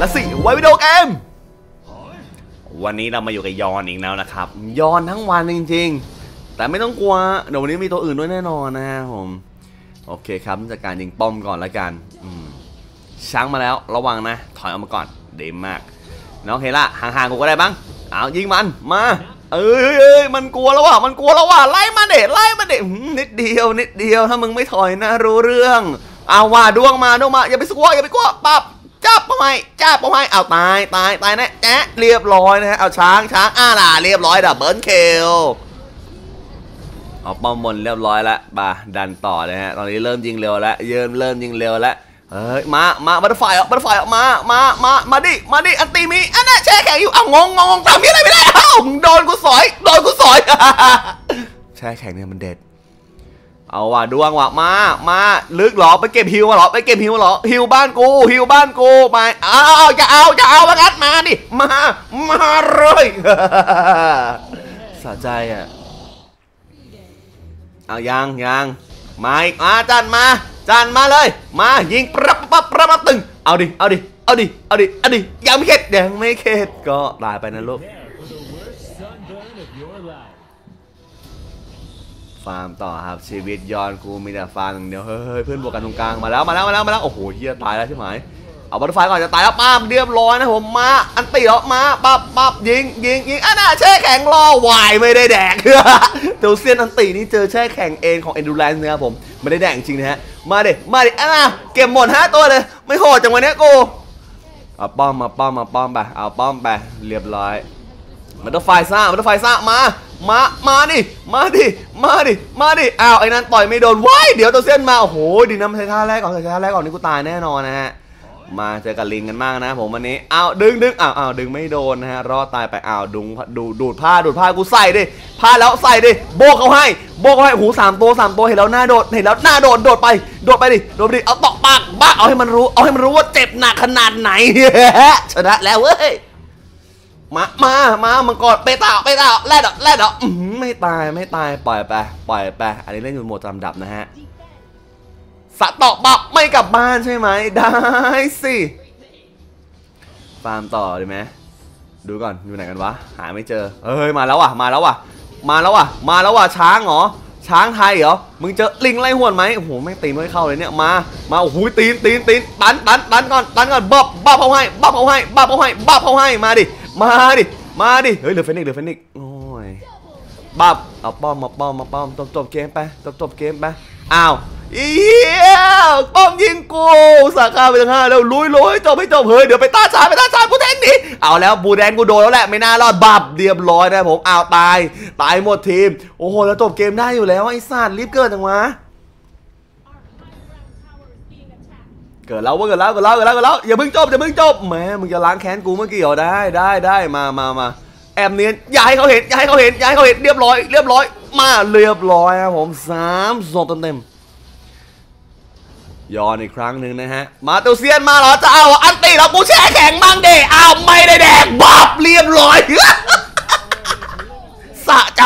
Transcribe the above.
ละสิไว้วิดีโอเกม วันนี้เรามาอยู่กับยอนอีกแล้วนะครับ ยอนทั้งวันจริง ๆ แต่ไม่ต้องกลัวเดี๋ยววันนี้มีตัวอื่นด้วยแน่นอนนะครับผมโอเคครับจัดการยิงป้อมก่อนละกันอืมช้างมาแล้วระวังนะ ถอยออกมาก่อนเดมมากน้องเฮล่าห่างๆกูก็ได้บ้างเอายิงมันมาเอ้ยเอ้ยมันกลัวแล้วว่ะมันกลัวแล้วว่ะไล่มาเด็ดไล่มาเด็ดนิดเดียวนิดเดียวถ้ามึงไม่ถอยนะรู้เรื่องเอาว่าดวงมาดวงมาอย่าไปสกลัวอย่าไปกลัวปับ จับเอาให้จับเอาให้เอาตายตายตายนะแจ๊ะเรียบร้อยนะฮะเอาช้างช้างอ่าล่ะเรียบร้อยดับเบิลเคลเอาป้อมบนเรียบร้อยล้วบาดันต่อนะฮะตอนนี้เริ่มยิงเร็วแล้วเริ่มเริ่มยิงเร็วแล้วเฮ้ยมา มาบัตรไฟออกบัตรไฟออกมา มา มา มาดิ มาดิ อันตีมี อันน่ะแช่แข็งอยู่เอางงงงทำยังไงไม่ได้อ้าโดนกูสอย โดนกูสอย แช่แข็งเนี่ยมันเด็ด เอาว่ะดวงว่ะมามาลึกหรอไปเก็บฮิวมาหรอไปเก็บฮิวเหรอฮิวบ้านกูฮิวบ้านกูไปเอาเอาจะเอาจะเอามางัดมาดิมามาเลยสะใจอะเอายังยังมาอีกมาจันมาจันมาเลย มายิงปรับปรับปรับปรับตึงเอาดิเอาดิเอาดิเอาดิเอาดิยังไม่เข็ดยังไม่เข็ดก็ตายไปนะลูก ฟาร์มต่อครับชีวิตย้อนกูมีแต่ฟาร์มอย่างเดียวเฮ้ยเพื่อนบวกกันตรงกลางมาแล้วมาแล้วมาแล้วมาแล้วโอ้โหเฮียตายแล้วใช่ไหมเอาบัตเตอร์ไฟก่อนจะตายแล้วป้าเรียบร้อยนะผมมาอันตีแล้วมาปั๊บปั๊บยิงยิงยิงอะน่ะแช่แข็งรอวายไม่ได้แดกเดี๋ยวเซียนอันตีนี่เจอแช่แข็งเอ็นของ Endurance นะครับผมไม่ได้แดกจริงนะฮะมาเดิมาเดิอะน่ะเก็บหมดห้าตัวเลย ไม่โหดจังวันนี้กูเอาป้อมมาป้อมมาป้อมไปเอาป้อมไปเรียบร้อยมัต้องไฟซ่ามัต้องไฟซ่ามา มา มาดิ มาดิ มาดิ มาดิ อ้าว ไอ้นั่นต่อยไม่โดนว้ายเดี๋ยวตัวเส้นมา โอ้โหดีนะใช้ท่าแรกก่อนใช้ท่าแรกก่อนนี่กูตายแน่นอนนะฮะ มาเจอกับลิงกันมากนะผมวันนี้ อ้าวดึงดึงอ้าวอ้าวดึงไม่โดนนะฮะ รอดตายไป อ้าวดุงดูดูดผ้าดูดผ้ากูใส่ดิ ผ้าแล้วใส่ดิ โบกเขาให้ โบกเขาให้โอ้โหสามตัวสามตัวเห็นแล้วหน้าโดด เห็นแล้วหน้าโดด โดดไป โดดไปดิ โดดไปดิ เอาตอกปากบ้าเอาให้มันรู้ เอาให้มันรู้ว่าเจ็บหนักขนาดไหนชนะแล้วเว้ย มา มา มา มังกรไปต่อไปต่อแลดอแลดอกอื้อหือไม่ตาย ไม่ตาย ปล่อยไป ปล่อยไป อันนี้เล่นอยู่โหมดลำดับนะฮะสะตอกบับไม่กลับบ้านใช่ไหม ได้สิ ฟาร์มต่อดีไหม ดูก่อน อยู่ไหนกันวะ หาไม่เจอ เฮ้ย มาแล้วว่ะ มาแล้วว่ะ มาแล้วว่ะ มาแล้วว่ะ ช้างเหรอ ช้างไทยเหรอ มึงเจอลิงไล่หวนไหมโอ้โห ไม่ตีนไม่เข้าเลยเนี่ย มา มา โอ้โห ตีนตีนตีนตันตันตันก่อน ตันก่อนบับบับเขาให้บับเขาให้บับเขาให้บับเขาให้ มาดิ มาดิ มาดิ เฮ้ยเหลือเฟนิกเหลือเฟนิกโอ้ยบับเอาป้อมมาป้อมมาป้อมจบจบเกมไปจบจบเกมไปอ้าวเอี้ยป้อมยิงกูสาขาไปทั้งห้าแล้วลุยลุยจบไม่จบเฮ้ยเดี๋ยวไปต้าชาไปต้าชากูแทงหนีเอาแล้วบูแดงกูโดนแล้วแหละไม่น่ารอดบับเรียบร้อยนะผมอ้าวตาย ตายหมดทีม โอ้โหแล้วจบเกมได้อยู่แล้วไอ้สัตว์รีบเกิดจังวะ เกิดแล้วเว้ยเกิดแล้วเกิดแล้วเกิดแล้วเกิดแล้วอย่าเพิ่งจบอย่าเพิ่งจบแหมมึงจะล้างแค้นกูเมื่อกี้เหรอได้ได้ได้มามามาแอบเนียนอย่าให้เขาเห็นอย่าให้เขาเห็นอย่าให้เขาเห็นเรียบร้อยเรียบร้อย มาเรียบร้อยครับผมสามศพเต็มๆย้อนอีกครั้งหนึ่งนะฮะ มาเตวเซียนมาเหรอจะเอาอันตีเรากูแช่แข็งบ้างเดอ้าวไม่ได้แดกบับเรียบร้อยสะใจ